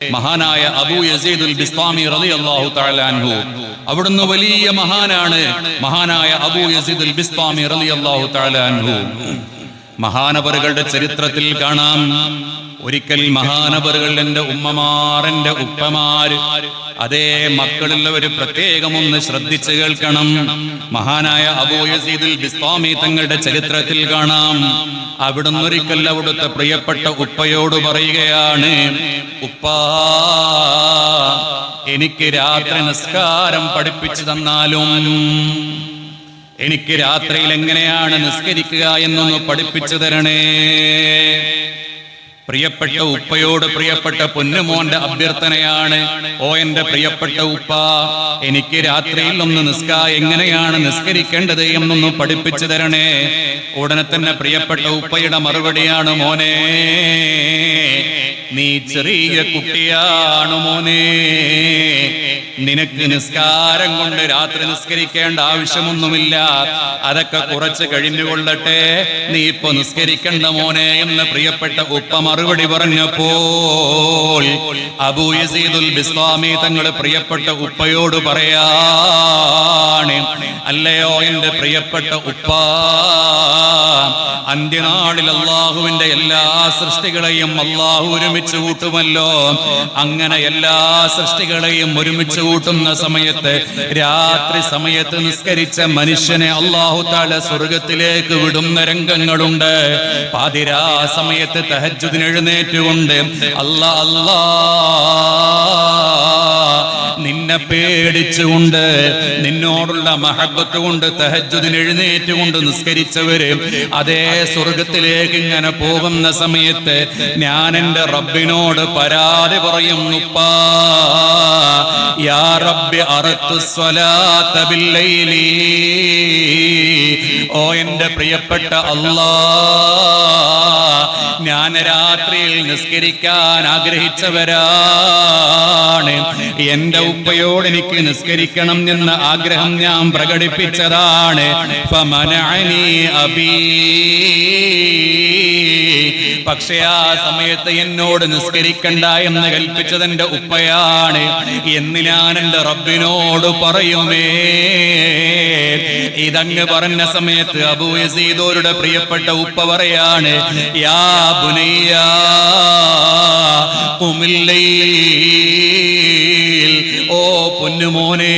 മഹാനായ അബൂ യസീദുൽ ബിസ്താമി റളിയല്ലാഹു തആല അൻഹു. അവിടുന്ന് വലിയ മഹാനാണ് മഹാനായ അബൂ യസീദുൽ ബിസ്താമി റളിയല്ലാഹു തആല അൻഹു. മഹാനവറുകളുടെ ചരിത്രത്തിൽ കാണാം. ഒരിക്കൽ മഹാനവറുകൾ എന്റെ ഉമ്മമാർ ഉപ്പമാര് അതേ മക്കളുള്ള ഒരു ഒന്ന് ശ്രദ്ധിച്ചു കേൾക്കണം. മഹാനായ അബൂ ബിസ്വാമി തങ്ങളുടെ ചരിത്രത്തിൽ കാണാം. അവിടുന്ന് ഒരിക്കൽ അവിടുത്തെ പ്രിയപ്പെട്ട ഉപ്പയോട് പറയുകയാണ് ഉപ്പാ എനിക്ക് രാത്രി നിസ്കാരം പഠിപ്പിച്ചു തന്നാലും എനിക്ക് രാത്രിയിൽ എങ്ങനെയാണ് നിസ്കരിക്കുക എന്നൊന്ന് പഠിപ്പിച്ചു തരണേ. പ്രിയപ്പെട്ട ഉപ്പയോട് പ്രിയപ്പെട്ട പൊന്നുമോന്റെ അഭ്യർത്ഥനയാണ് ഓ എന്റെ പ്രിയപ്പെട്ട ഉപ്പ എനിക്ക് രാത്രിയിൽ ഒന്ന് നിസ്കാ എങ്ങനെയാണ് നിസ്കരിക്കേണ്ടത് എന്നൊന്ന് പഠിപ്പിച്ചു തരണേ. ഉടനെ തന്നെ പ്രിയപ്പെട്ട ഉപ്പയുടെ മറുപടിയാണ് മോനെ നീ ചെറിയ കുട്ടിയാണ് മോനെ. നിനക്ക് നിസ്കാരം കൊണ്ട് രാത്രി നിസ്കരിക്കേണ്ട ആവശ്യമൊന്നുമില്ല. അതൊക്കെ കുറച്ച് കഴിഞ്ഞുകൊള്ളട്ടെ. നീ ഇപ്പൊ നിസ്കരിക്കേണ്ട മോനെ എന്ന് പ്രിയപ്പെട്ട ഉപ്പ മറുപടി പറഞ്ഞപ്പോൾ അബൂ ബിസ്ലാമി തങ്ങളുടെ പ്രിയപ്പെട്ട ഉപ്പയോട് പറയാണ് അല്ലയോ എന്റെ പ്രിയപ്പെട്ട ഉപ്പ അന്ത്യനാളിൽ അള്ളാഹുവിന്റെ എല്ലാ സൃഷ്ടികളെയും അള്ളാഹു ഒരുമിച്ച് കൂട്ടുമല്ലോ. അങ്ങനെ എല്ലാ സൃഷ്ടികളെയും ഒരുമിച്ച് കൂട്ടുന്ന സമയത്ത് രാത്രി സമയത്ത് നിസ്കരിച്ച മനുഷ്യനെ അള്ളാഹു താല സ്വർഗത്തിലേക്ക് വിടുന്ന രംഗങ്ങളുണ്ട്. പാതിരാ സമയത്ത് തഹജുദിന് എഴുന്നേറ്റുകൊണ്ട് അല്ല അല്ലാ നിന്നെ പേടിച്ചുകൊണ്ട് നിന്നോടുള്ള മഹബത്ത് കൊണ്ട് തഹജുദിന് എഴുന്നേറ്റുകൊണ്ട് നിസ്കരിച്ചവര് അതേ സ്വർഗത്തിലേക്ക് ഇങ്ങനെ പോകുന്ന സമയത്ത് ഞാൻ എന്റെ റബ്ബിനോട് പരാതി പറയുന്നുപ്പാ യാ റബ്ബി അറത്തു സ്വലാത്തില്ലേ ഓ എന്റെ പ്രിയപ്പെട്ട അല്ലാ ഞാൻ രാത്രിയിൽ നിസ്കരിക്കാൻ ആഗ്രഹിച്ചവരാണ് എന്റെ ഉപ്പയോട് എനിക്ക് നിസ്കരിക്കണം എന്ന ആഗ്രഹം ഞാൻ പ്രകടിപ്പിച്ചതാണ് അബീ. പക്ഷേ ആ സമയത്ത് എന്നോട് നിസ്കരിക്കണ്ട എന്ന് കൽപ്പിച്ചത് എന്റെ ഉപ്പയാണ് എന്ന് ഞാൻ എന്റെ റബ്ബിനോട് പറയുമേ ഇതങ്ങ് പറഞ്ഞ സമയത്ത് അബൂ യസീദോരുടെ പ്രിയപ്പെട്ട ഉപ്പ പറയാണ് യാ ബുനയ്യ. ഓ പൊന്നുമോനെ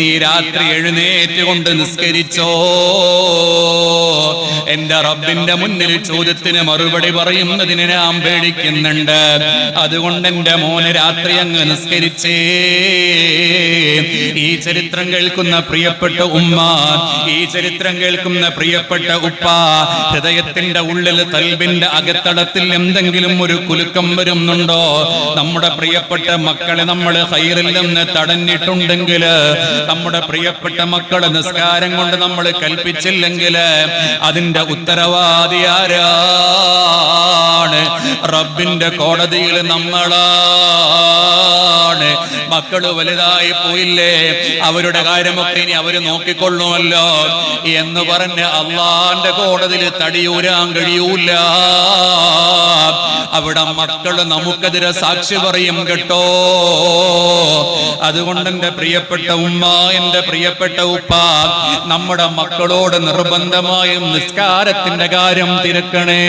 നീ രാത്രി എഴുന്നേറ്റ് കൊണ്ട് നിസ്കരിച്ചോ? എന്റെ റബ്ബിന്റെ മുന്നിൽ ചോദ്യത്തിന് മറുപടി പറയുന്നതിന് നാം പേടിക്കുന്നുണ്ട്. അതുകൊണ്ട് എന്റെ മോന് രാത്രി അങ്ങ് നിസ്കരിച്ചേ. ഈ ചരിത്രം കേൾക്കുന്ന പ്രിയപ്പെട്ട ഉമ്മ ഈ ചരിത്രം കേൾക്കുന്ന പ്രിയപ്പെട്ട ഉപ്പ ഹൃദയത്തിന്റെ ഉള്ളിൽ തൽബിന്റെ അകത്തടത്തിൽ എന്തെങ്കിലും ഒരു കുലുക്കം വരുന്നുണ്ടോ? നമ്മുടെ പ്രിയപ്പെട്ട മക്കളെ നമ്മൾ ഹൈറിൽ നിന്ന് തടഞ്ഞിട്ടുണ്ടെങ്കിൽ നമ്മുടെ പ്രിയപ്പെട്ട മക്കളെ നിസ്കാരം കൊണ്ട് നമ്മൾ കൽപ്പിച്ചില്ലെങ്കിൽ അതിന്റെ ഉത്തരവാദി ആരാണ്? റബ്ബിന്റെ കോടതിയിൽ നമ്മളാണ്. മക്കൾ വലുതായി പോയില്ലേ? അവരുടെ കാര്യമൊക്കെ ഇനി അവർ നോക്കിക്കൊള്ളുമല്ലോ എന്ന് പറഞ്ഞ് അള്ളാന്റെ കോടതിയിൽ തടിയൂരാൻ കഴിയൂല. അവിടെ മക്കൾ നമുക്കെതിരെ സാക്ഷി പറയും കേട്ടോ. അതുകൊണ്ട് എന്റെ പ്രിയപ്പെട്ട ഉമ്മ എന്റെ പ്രിയപ്പെട്ട ഉപ്പ നമ്മുടെ മക്കളോട് നിർബന്ധമായും നിസ്കാരത്തിന്റെ കാര്യം തിരക്കണേ.